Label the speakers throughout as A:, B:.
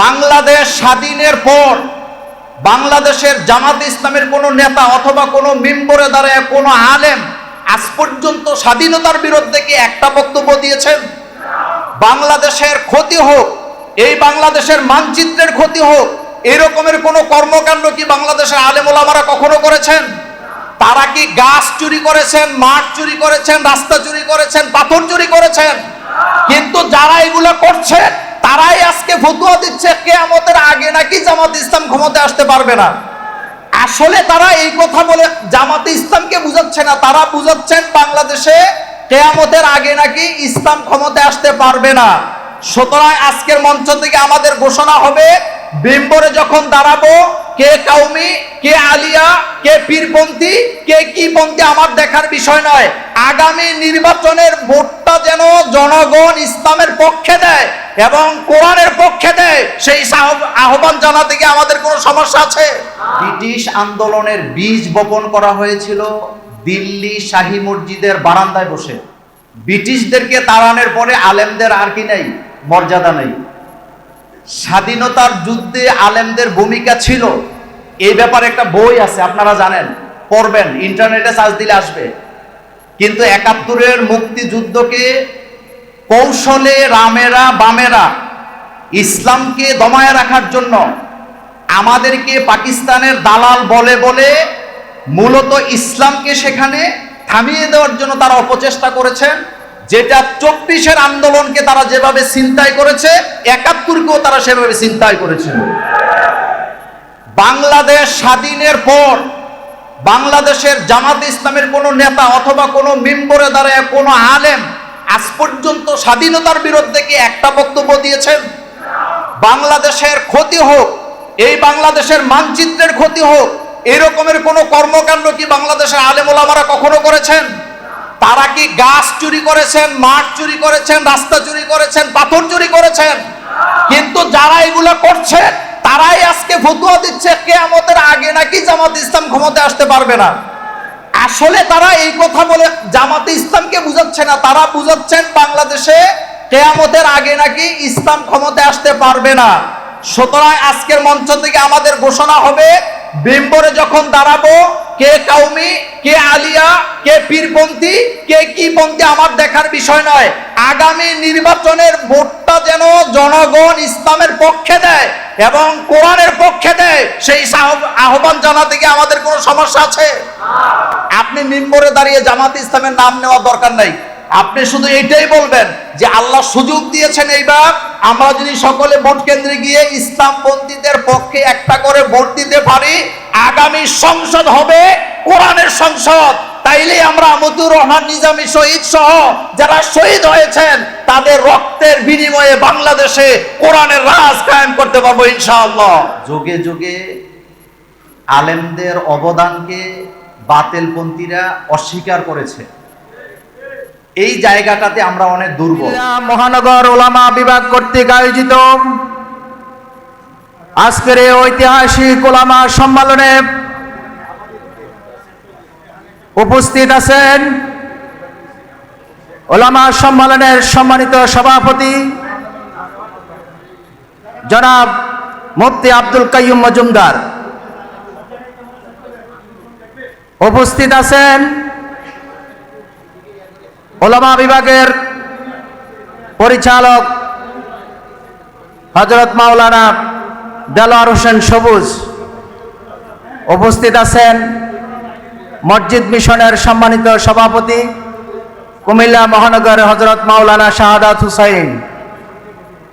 A: বাংলাদেশ স্বাধীনের পর বাংলাদেশের জামাত ইসলামের কোনো নেতা অথবা কোনো মেম্বরে দাঁড়ায়, কোনো আলেম আজ পর্যন্ত স্বাধীনতার বিরুদ্ধে কি একটা বক্তব্য দিয়েছেন? বাংলাদেশের ক্ষতি হোক, এই বাংলাদেশের মানচিত্রের ক্ষতি হোক, এরকমের কোনো কর্মকাণ্ড কি বাংলাদেশের আলেম ওলামারা কখনো করেছেন? তারা কি গাছ চুরি করেছেন, মাঠ চুরি করেছেন, রাস্তা চুরি করেছেন, পাথর চুরি করেছেন? কিন্তু যারা এগুলো করছে তারাই আজকে ফতুয়া দিচ্ছে, কেয়ামতের আগে নাকি জামাত ইসলাম ক্ষমতা আসতে পারবে না। আসলে তারা এই কথা বলে, জামাতে ইসলামকে বুঝাচ্ছে না, তারা বুঝাচ্ছেন বাংলাদেশে কেয়ামতের আগে নাকি ইসলাম ক্ষমতায় আসতে পারবে না। সুতরাং আজকের মঞ্চ থেকে আমাদের ঘোষণা হবে, বিম্বরে যখন দাঁড়াবো কে কাউমি, কে আলিয়া, কে পীরপন্থী, কে কি পন্থী আমার দেখার বিষয় নয়। আগামী নির্বাচনের ভোটটা যেন জনগণ ইসলামের পক্ষে দেয় এবং কোরআনের পক্ষে দেয়, সেই আহ্বান জানাতে গিয়ে আমাদের কোনো সমস্যা আছে? ব্রিটিশ আন্দোলনের বীজ বপন করা হয়েছিল দিল্লি শাহী মসজিদের বারান্দায় বসে। ব্রিটিশদেরকে তাড়ানোর পরে আলেমদের আর কি নেই? মর্যাদা নেই। স্বাধীনতার যুদ্ধে আলেমদের ভূমিকা ছিল। এই ব্যাপারে একটা বই আছে, আপনারা জানেন। পড়বেন, ইন্টারনেটে সার্চ দিলে আসবে। কিন্তু একাত্তরের মুক্তিযুদ্ধকে কৌশলে রামেরা, বামেরা, ইসলামকে দমায় রাখার জন্য আমাদেরকে পাকিস্তানের দালাল বলে বলে মূলত ইসলামকে সেখানে থামিয়ে দেওয়ার জন্য তারা অপচেষ্টা করেছেন। যেটা চব্বিশের আন্দোলনকে তারা যেভাবে চিন্তায় করেছে, একাত্তরকেও তারা সেভাবে চিন্তায় করেছিল বাংলাদেশ স্বাধীনের পর বাংলাদেশের জামাত ইসলামের কোনো নেতা অথবা কোনো মেম্বরে দাঁড়ায়, কোনো আলেম আজ পর্যন্ত স্বাধীনতার বিরুদ্ধে কি একটা বক্তব্য দিয়েছেন? বাংলাদেশের ক্ষতি হোক, এই বাংলাদেশের মানচিত্রের ক্ষতি হোক, এরকমের কোনো কর্মকাণ্ড কি বাংলাদেশের আলেম ওলামারা কখনো করেছেন? তারা কি গাছ চুরি করেছেন, মাঠ চুরি করেছেন, রাস্তা চুরি করেছেন, পাথর চুরি করেছেন? কিন্তু যারা এগুলো করছে, তারাই আজকে ফতুয়া দিচ্ছে, কেয়ামতের আগে নাকি জামাত ইসলাম ক্ষমতায় আসতে পারবে না। আসলে তারা এই কথা বলে, জামাতে ইসলামকে বুঝাচ্ছে না, তারা বুঝাচ্ছেন বাংলাদেশে কেয়ামতের আগে নাকি ইসলাম ক্ষমতায় আসতে পারবে না। সুতরাং আজকের মঞ্চ থেকে আমাদের ঘোষণা হবে, বিম্বরে যখন দাঁড়াবো কে কাউমি কে আলিয়া কে পীরপন্থী কে কি পন্থী আমার দেখার বিষয় নয়। আগামী নির্বাচনের ভোটটা যেন জনগণ ইসলামের পক্ষে দেয় এবং কোরআনের পক্ষে দেয় সেই আহ্বান জানাতে গিয়ে আমাদের কোনো সমস্যা আছে? আপনি মিম্বরে দাঁড়িয়ে জামাত ইসলামের নাম নেওয়া দরকার নাই। আপনি শুধু এটাই বলবেন যে আল্লাহ সুযোগ দিয়েছেন এইবার আমরা যদি সকলে ভোট কেন্দ্রে গিয়ে ইসলামপন্থীদের পক্ষে একটা করে ভোট দিতে পারি, আগামী সংসদ হবে কোরআনের সংসদ। তাইলে আমরা মতুর রহমান নিজামী শহীদ সহ যারা শহীদ হয়েছেন, তাদের রক্তের বিনিময়ে বাংলাদেশে কোরআনের রাজ কায়েম করতে পারব ইনশাআল্লাহ। যুগে যুগে আলেমদের অবদানকে বাতেলপন্থীরা অস্বীকার করেছে। এই জায়গাটাতে আমরা অনেক দুর্বল।
B: মহানগর ওলামা বিভাগ কর্তৃক আয়োজিত আজকের এই ঐতিহাসিক ওলামা সম্মেলনে উপস্থিত আছেন ওলামা সম্মেলনের সম্মানিত সভাপতি জনাব মুফতি আব্দুল কাইয়ুম মজুমদার। উপস্থিত আছেন ওলামা বিভাগের পরিচালক হজরত মাওলানা দেলোয়ার হোসেন সবুজ উপস্থিত আছেন মসজিদ মিশনের সম্মানিত সভাপতি কুমিল্লা মহানগর হজরত মাওলানা শাহাদাত হুসাইন।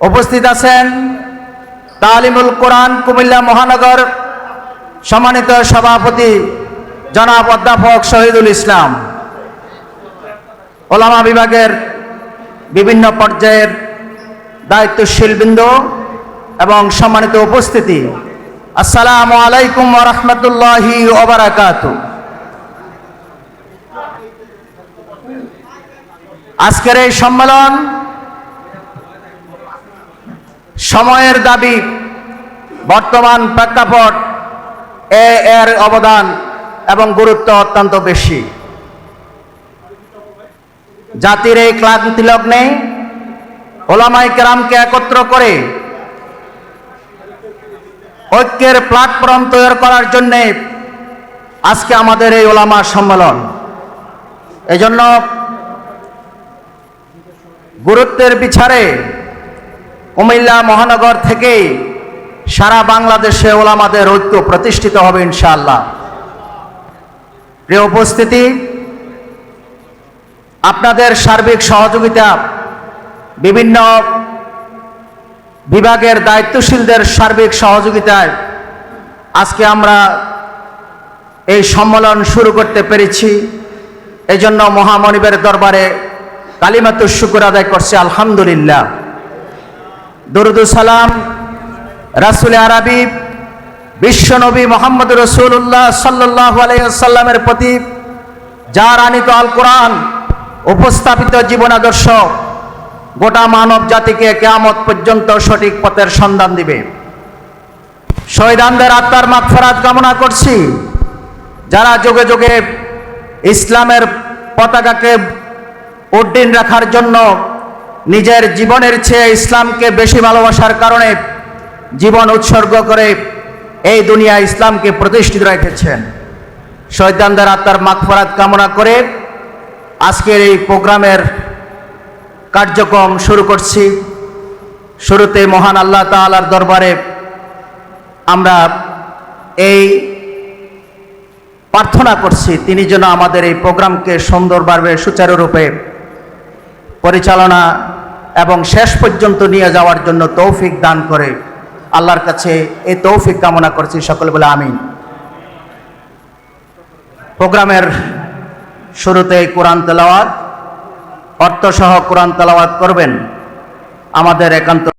B: উপস্থিত আছেন তালিমুল কোরআন কুমিল্লা মহানগর সম্মানিত সভাপতি জনাব অধ্যাপক শহীদুল ইসলাম। ওলামা বিভাগের বিভিন্ন পর্যায়ের দায়িত্বশীল বৃন্দ এবং সম্মানিত উপস্থিতি। আসসালামু আলাইকুম রহমতুল্লাহি ওবরাকাত আজকের এই সম্মেলন সময়ের দাবি, বর্তমান প্রেক্ষাপট এ এর অবদান এবং গুরুত্ব অত্যন্ত বেশি। জাতির এই ক্লান্তি লগ্নে ওলামাই কেরামকে একত্র করে ঐক্যের প্ল্যাটফর্ম তৈরি করার জন্যে আজকে আমাদের এই ওলামা সম্মেলন। এজন্য গুরুত্বের বিচারে কুমিল্লা মহানগর থেকে সারা বাংলাদেশে ওলামাদের ঐক্য প্রতিষ্ঠিত হবে ইনশাআল্লাহ। প্রিয় উপস্থিতি আপনাদের সার্বিক সহযোগিতা বিভিন্ন বিভাগের দায়িত্বশীলদের সার্বিক সহযোগিতায় আজকে আমরা এই সম্মেলন শুরু করতে পেরেছি। এজন্য মহামনিবের দরবারে কালিমাতুর শুকুর আদায় করছে, আলহামদুলিল্লাহ। সালাম রাসুল আরবি বিশ্বনবী মোহাম্মদ রসুল্লাহ সাল্লাহ আলাইসাল্লামের প্রতি, যার আনিত আল কোরআন উপস্থাপিত জীবন আদর্শ। গোটা মানব জাতিকে কেয়ামত পর্যন্ত সঠিক পথের সন্ধান দিবে। শহীদানদের আত্মার মাগফেরাত কামনা করছি। যারা যোগে যোগে ইসলামের পতাকাকে উড্ডীন রাখার জন্য নিজের জীবনের চেয়ে ইসলামকে বেশি ভালোবাসার কারণে জীবন উৎসর্গ করে এই দুনিয়া ইসলামকে প্রতিষ্ঠিত রেখেছেন। শহীদানদের আত্মার মাগফরাত কামনা করে আজকের এই প্রোগ্রামের কার্যক্রম শুরু করছি। শুরুতে মহান আল্লাহ তালার দরবারে আমরা এই প্রার্থনা করছি, তিনি যেন আমাদের এই প্রোগ্রামকে সুন্দরভাবে সুচারুরূপে পরিচালনা এবং শেষ পর্যন্ত নিয়ে যাওয়ার জন্য তৌফিক দান করে। আল্লাহর কাছে এই তৌফিক কামনা করছি, সকলে বলে আমিন। প্রোগ্রামের শুরুতে কোরআন তেলাওয়াত অর্থসহ কোরআন তেলাওয়াত করবেন। আমাদের একান্ত